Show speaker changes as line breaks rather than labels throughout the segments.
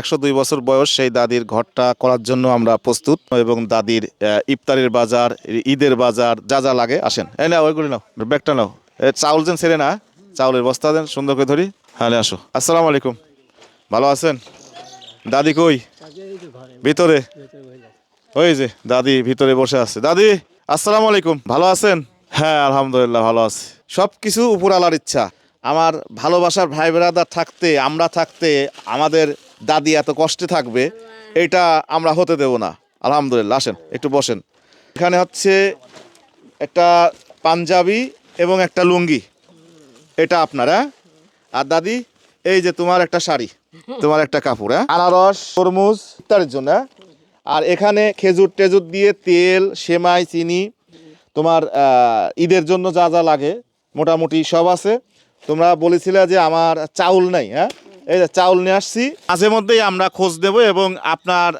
একশো দুই বছর বয়স সেই দাদির ঘরটা করার জন্য আমরা প্রস্তুত এবং দাদির ইফতারের বাজার, ঈদের বাজার যা যা লাগে আসেন। এই না ওইগুলি নাও, ব্যাগটা নাও। চাউল যেন ছেড়ে না, চাউলের বস্তা দেন, সুন্দর করে ধরি। হ্যাঁ আসো। আসসালামু আলাইকুম। ভালো আছেন? দাদি কই? ভিতরে। ওই যে, দাদি ভিতরে বসে আছে। দাদি, আসসালামু আলাইকুম। ভালো আছেন? হ্যাঁ আলহামদুলিল্লাহ, ভালো আছি। সব কিছু উপর আলার ইচ্ছা। আমার ভালোবাসার ভাই বেড়াদার থাকতে, আমরা থাকতে আমাদের দাদি এত কষ্টে থাকবে, এটা আমরা হতে দেব না। আলহামদুলিল্লাহ, আসেন, একটু বসেন। এখানে হচ্ছে একটা পাঞ্জাবি এবং একটা লুঙ্গি। এটা আপনার হ্যাঁ? আর দাদি, এই যে তোমার একটা শাড়ি, তোমার একটা কাপড় হ্যাঁ? আনারস, তরমুজ, ইত্যাদির জন্য হ্যাঁ? আর এখানে খেজুর টেজুর দিয়ে তেল, সেমাই, চিনি, তোমার ঈদের জন্য যা যা লাগে, মোটামুটি সব আছে। তোমরা বলেছিলে যে আমার চাউল নাই হ্যাঁ? এই যে চাউল নিয়ে আসছি। মাঝে মধ্যেই আমরা খোঁজ দেব এবং আপনার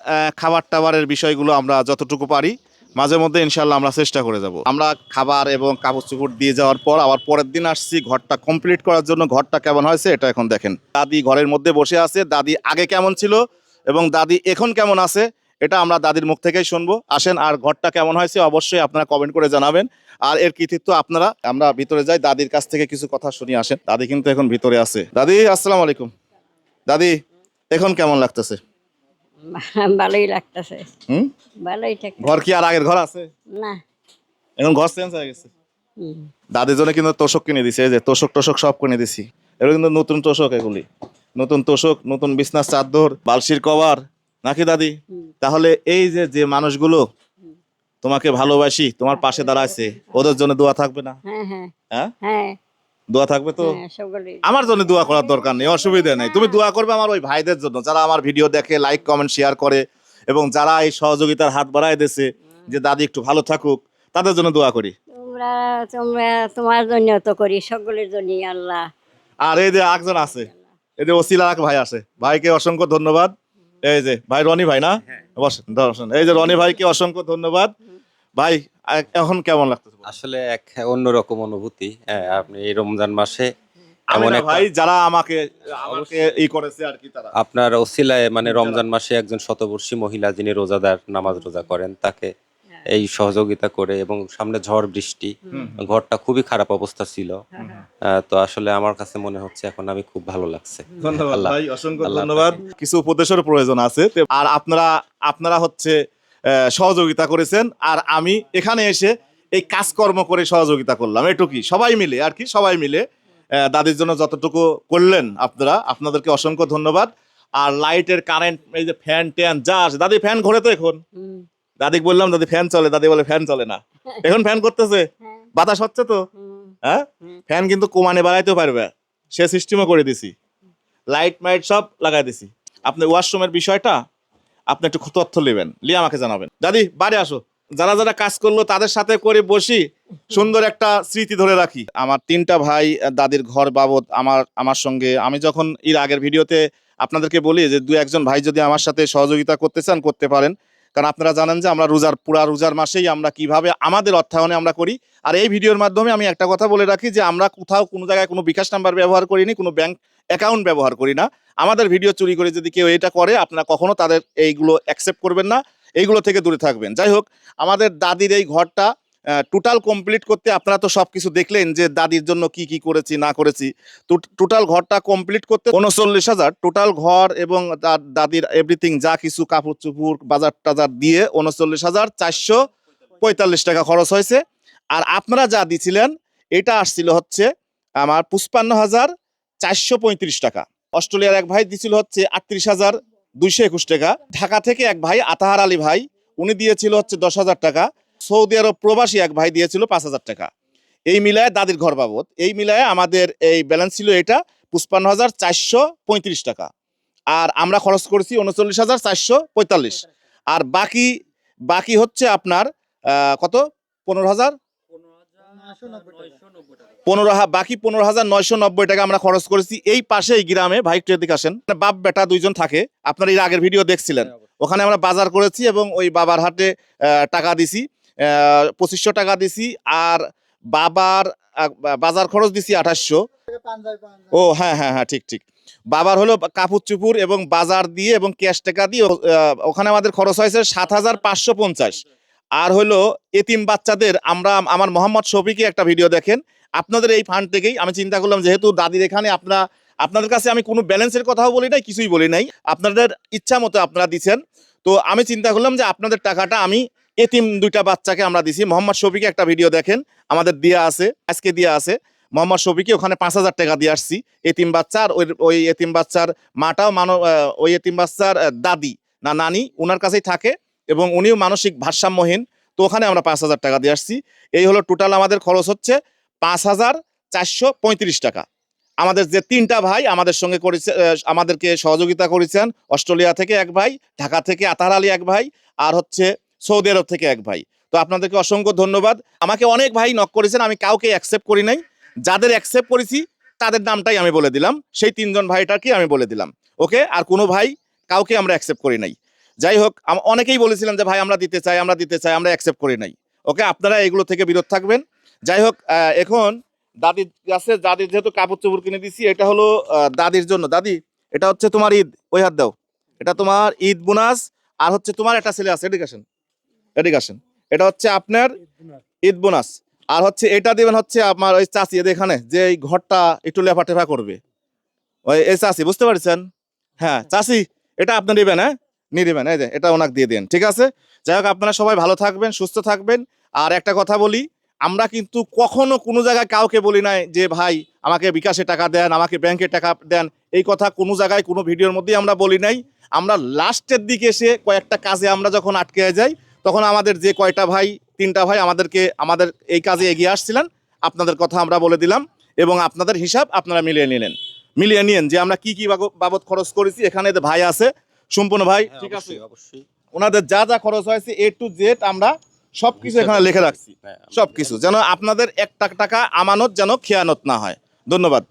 খাবার টাবারের বিষয়গুলো আমরা যতটুকু পারি, মাঝে মধ্যে ইনশাল্লাহ আমরা চেষ্টা করে যাব। আমরা খাবার এবং কাপড় চোপড় দিয়ে যাওয়ার পর আবার পরের দিন আসছি, ঘরটা কমপ্লিট করার জন্য ঘরটা কেমন হয়েছে এটা এখন দেখেন। দাদি ঘরের মধ্যে বসে আছে, দাদি আগে কেমন ছিল এবং দাদি এখন কেমন আছে এটা আমরা দাদির মুখ থেকেই শুনব। আসেন, আর ঘরটা কেমন হয়েছে অবশ্যই আপনারা কমেন্ট করে জানাবেন। আর এর কৃতিত্ব আপনারা, আমরা ভিতরে যাই, দাদির কাছ থেকে কিছু কথা শুনি, আসেন। দাদি কিন্তু এখন ভিতরে আছে। দাদি, আসসালামু আলাইকুম। দাদি এখন কেমন লাগতেছে?
ভালোই লাগতেছে।
হুম?
ভালোই থাকে
ঘর কি আর আগের ঘর আছে?
না।
এখন ঘর চেঞ্জ হয়ে গেছে। দাদির জন্য কিন্তু তোষক কিনে দিছে যে তোষক টোষক সব কিনে দিছি। এগুলো কিন্তু নতুন তোষক এগুলি। নতুন তোষক নতুন বিছনার চাদর বালশির কভার। নাকি দাদি? তাহলে এই যে যে মানুষগুলো তোমাকে ভালোবাসি তোমার পাশে দাঁড়াইছে ওদের জন্য দোয়া থাকবে না?
হ্যাঁ হ্যাঁ।
হ্যাঁ?
হ্যাঁ।
দোয়া থাকবে তো?
হ্যাঁ
আমার জন্য দোয়া করার দরকার নেই অসুবিধা নেই। তুমি দোয়া করবে আমার ওই ভাইদের জন্য যারা আমার ভিডিও দেখে লাইক কমেন্ট শেয়ার করে এবং যারা এই সহযোগিতার হাত বাড়ায় দিয়েছে যে দাদি একটু ভালো থাকুক তাদের জন্য দোয়া করি।
তোমরা তোমরা তোমার জন্য তো করি সকলের জন্য আল্লাহ।
আর এই যে একজন আছে এই যে ওসিলা এক ভাই আছে ভাইকে অসংখ্য ধন্যবাদ। এই যে ভাই রনি ভাই না? বসেন বসেন। এই যে রনি ভাইকে অসংখ্য ধন্যবাদ। ভাই এখন কেমন লাগতেছে
আসলে এক অন্যরকম অনুভূতি হ্যাঁ, আপনি এই রমজান মাসে
আমি
এমন
ভাই যারা আমাকে আমাকে ই করেছে আর কি তারা।
আপনার ওসিলায় মানে রমজান মাসে একজন শতবর্ষী মহিলা যিনি রোজাদার নামাজ রোজা করেন তাকে এই সহযোগিতা করে এবং সামনে ঝড় বৃষ্টি ঘরটা খুবই খারাপ অবস্থা ছিল। তো আসলে আমার কাছে মনে হচ্ছে এখন আমি খুব ভালো লাগছে।
ধন্যবাদ ভাই অসংখ্য ধন্যবাদ। কিছু উপদেশের প্রয়োজন আছে। আর আপনারা আপনারা হচ্ছে সহযোগিতা করেছেন আর আমি এখানে এসে এই কাজকর্ম করে সহযোগিতা করলাম। এটুকুই। সবাই মিলে আর কি? সবাই মিলে দাদির জন্য যতটুকু করলেন আপনারা আপনাদেরকে অসংখ্য ধন্যবাদ। আর লাইটের কারেন্ট এই যে ফ্যান ট্যান যা আছে দাদি ফ্যান ঘোরে তো এখন? দাদি বললাম দাদি ফ্যান চলে। দাদি বলে ফ্যান চলে না। এখন ফ্যান করতেছে?
হ্যাঁ,
বাতাস হচ্ছে তো? হ্যাঁ? ফ্যান কিন্তু কমানে বাড়াইতেও পারবে। সে সিস্টেমও করে দিছি। লাইট মাইট সব লাগাই দিছি। আপনি ওয়াশরুমের বিষয়টা আপনি একটু তথ্য নেবেন, নিয়ে আমাকে জানাবেন। দাদি, বাড়ি আসো। যারা যারা কাজ করল, তাদের সাথে করে বসি, সুন্দর একটা স্মৃতি ধরে রাখি। আমার তিনটা ভাই, দাদির ঘর বাবদ, আমার আমার সঙ্গে। আমি যখন এর আগের ভিডিওতে আপনাদেরকে বলি যে দু একজন ভাই যদি আমার সাথে সহযোগিতা করতে চান, করতে পারেন। কারণ আপনারা জানেন যে আমরা রোজার, পুরা রোজার মাসেই আমরা কীভাবে আমাদের অর্থায়নে আমরা করি। আর এই ভিডিওর মাধ্যমে আমি একটা কথা বলে রাখি যে আমরা কোথাও কোনো জায়গায় কোনো বিকাশ নাম্বার ব্যবহার করিনি, কোনো ব্যাংক অ্যাকাউন্ট ব্যবহার করি না। আমাদের ভিডিও চুরি করে যদি কেউ এটা করে, আপনারা কখনো তাদের এইগুলো অ্যাকসেপ্ট করবেন না। এইগুলো থেকে দূরে থাকবেন। যাই হোক, আমাদের দাদির এই ঘরটা টোটাল কমপ্লিট করতে আপনারা তো সব কিছু দেখলেন যে দাদির জন্য কি কি করেছি, না করেছি। টোটাল ঘরটা কমপ্লিট করতে উনচল্লিশ হাজার টোটাল ঘর এবং তার দাদির এভরিথিং যা কিছু কাপড় চুপুর বাজার টাজার দিয়ে উনচল্লিশ হাজার চারশো পঁয়তাল্লিশ টাকা খরচ হয়েছে। আর আপনারা যা দিছিলেন, এটা আসছিল হচ্ছে আমার পুষ্পান্ন হাজার চারশো পঁয়ত্রিশ টাকা। অস্ট্রেলিয়ার এক ভাই দিছিল হচ্ছে আটত্রিশ হাজার দুইশো একুশ টাকা। ঢাকা থেকে এক ভাই আতাহার আলী ভাই, উনি দিয়েছিল হচ্ছে দশ হাজার টাকা। সৌদি আরব প্রবাসী এক ভাই দিয়েছিল পাঁচ হাজার টাকা। এই মিলায় দাদির ঘর বাবদ। এই মিলায় আমাদের এই ব্যালেন্স ছিল এটা পুষ্পান্ন হাজার চারশো পঁয়ত্রিশ টাকা। আর আমরা খরচ করেছি উনচল্লিশ হাজার চারশো পঁয়তাল্লিশ। আর বাকি বাকি হচ্ছে আপনার কত? পনেরো হাজার? পনেরো হা- বাকি পনেরো হাজার নয়শো নব্বই টাকা আমরা খরচ করেছি। এই পাশে এই গ্রামে ভাই একটু এদিকে আসেন। বাপ বেটা দুইজন থাকে। আপনার এর আগের ভিডিও দেখছিলেন। ওখানে আমরা বাজার করেছি এবং ওই বাবার হাটে টাকা দিছি। পঁচিশশো টাকা দিছি আর বাবার বাজার খরচ দিছি আঠাশশো। ও হ্যাঁ হ্যাঁ হ্যাঁ ঠিক ঠিক। বাবার হলো কাপড় চুপুর এবং বাজার দিয়ে এবং ক্যাশ টাকা দিয়ে ওখানে আমাদের খরচ হয়েছে সাত হাজার পাঁচশো পঞ্চাশ। আর হলো এতিম বাচ্চাদের, আমরা, আমার মোহাম্মদ শফিকে একটা ভিডিও দেখেন। আপনাদের এই ফান্ড থেকেই আমি চিন্তা করলাম, যেহেতু দাদির এখানে আপনারা, আপনাদের কাছে আমি কোনো ব্যালেন্সের কথাও বলি নাই, কিছুই বলি নাই। আপনাদের ইচ্ছা মতো আপনারা দিচ্ছেন তো আমি চিন্তা করলাম যে আপনাদের টাকাটা আমি এতিম দুইটা বাচ্চাকে আমরা দিছি। মোহাম্মদ শফিকে একটা ভিডিও দেখেন, আমাদের দিয়া আছে, আজকে দিয়া আছে। মোহাম্মদ শফিকে ওখানে পাঁচ হাজার টাকা দিয়ে আসছি। এতিম বাচ্চা আর ওই ওই এতিম বাচ্চার মাটাও মানব ওই এতিম বাচ্চার দাদি, না, নানি ওনার কাছেই থাকে এবং উনিও মানসিক ভারসাম্যহীন। তো ওখানে আমরা পাঁচ হাজার টাকা দিয়ে আসছি। এই হলো টোটাল আমাদের খরচ হচ্ছে পাঁচ হাজার চারশো পঁয়ত্রিশ টাকা। আমাদের যে তিনটা ভাই আমাদের সঙ্গে করেছে আমাদেরকে সহযোগিতা করেছেন। অস্ট্রেলিয়া থেকে এক ভাই, ঢাকা থেকে আতার আলী এক ভাই, আর হচ্ছে সৌদি আরব থেকে এক ভাই। তো আপনাদেরকে অসংখ্য ধন্যবাদ। আমাকে অনেক ভাই নক করেছেন, আমি কাউকে অ্যাকসেপ্ট করি নাই। যাদের অ্যাকসেপ্ট করেছি, তাদের নামটাই আমি বলে দিলাম। সেই তিনজন ভাইটাকে আমি বলে দিলাম। ওকে? আর কোনো ভাই কাউকে আমরা অ্যাকসেপ্ট করি নাই। যাই হোক অনেকেই বলেছিলাম যে, ভাই, আমরা দিতে চাই, আমরা দিতে চাই, আমরা অ্যাকসেপ্ট করি নাই। ওকে? আপনারা এগুলো থেকে বিরত থাকবেন। যাই হোক এখন দাদির কাছে, দাদির যেহেতু কাপড় চোপড় কিনে দিছি, এটা হলো দাদির জন্য। দাদি, এটা হচ্ছে তোমার ঈদ। ওই হাত দাও। এটা তোমার ঈদ বোনাস, আর হচ্ছে তোমার একটা ছেলে আছে এডুকেশন এডুকেশন এটা হচ্ছে আপনার ঈদ বোনাস। আর হচ্ছে এটা দিবেন হচ্ছে আমার ওই চাষি এদের এখানে যে এই ঘরটা একটু লেফা টেফা করবে। ওই এই চাষি বুঝতে পারছেন? হ্যাঁ চাষি এটা আপনি নেবেন হ্যাঁ? নিয়ে নেবেন এই যে এটা ওনাকে দিয়ে দেন ঠিক আছে? যাই হোক আপনারা সবাই ভালো থাকবেন সুস্থ থাকবেন। আর একটা কথা বলি আমরা কিন্তু কখনো কোনো জায়গায় কাউকে বলি নাই যে ভাই আমাকে বিকাশে টাকা দেন আমাকে ব্যাংকে টাকা দেন। এই কথা কোনো জায়গায় কোনো ভিডিওর মধ্যেই আমরা বলি নাই। আমরা লাস্টের দিকে এসে কয়েকটা কাজে আমরা যখন আটকে যাই তখন আমাদের যে কয়টা ভাই তিনটা ভাই আমাদেরকে আমাদের এই কাজে এগিয়ে আসছিলেন। আপনাদের কথা আমরা বলে দিলাম এবং আপনাদের হিসাব আপনারা মিলিয়ে নিলেন। মিলিয়ে নিন যে আমরা কি কি বাবদ খরচ করেছি এখানে ভাই আছে সম্পূর্ণ ভাই
হ্যাঁ,
ঠিক আছে?
অবশ্যই,
ওনাদের যা যা খরচ হয়েছে এ টু জেড আমরা সবকিছু এখানে লিখে রাখছি।
হ্যাঁ,
সবকিছু যেন আপনাদের এক টাকা টাকা আমানত যেন খেয়ানত না হয়। ধন্যবাদ।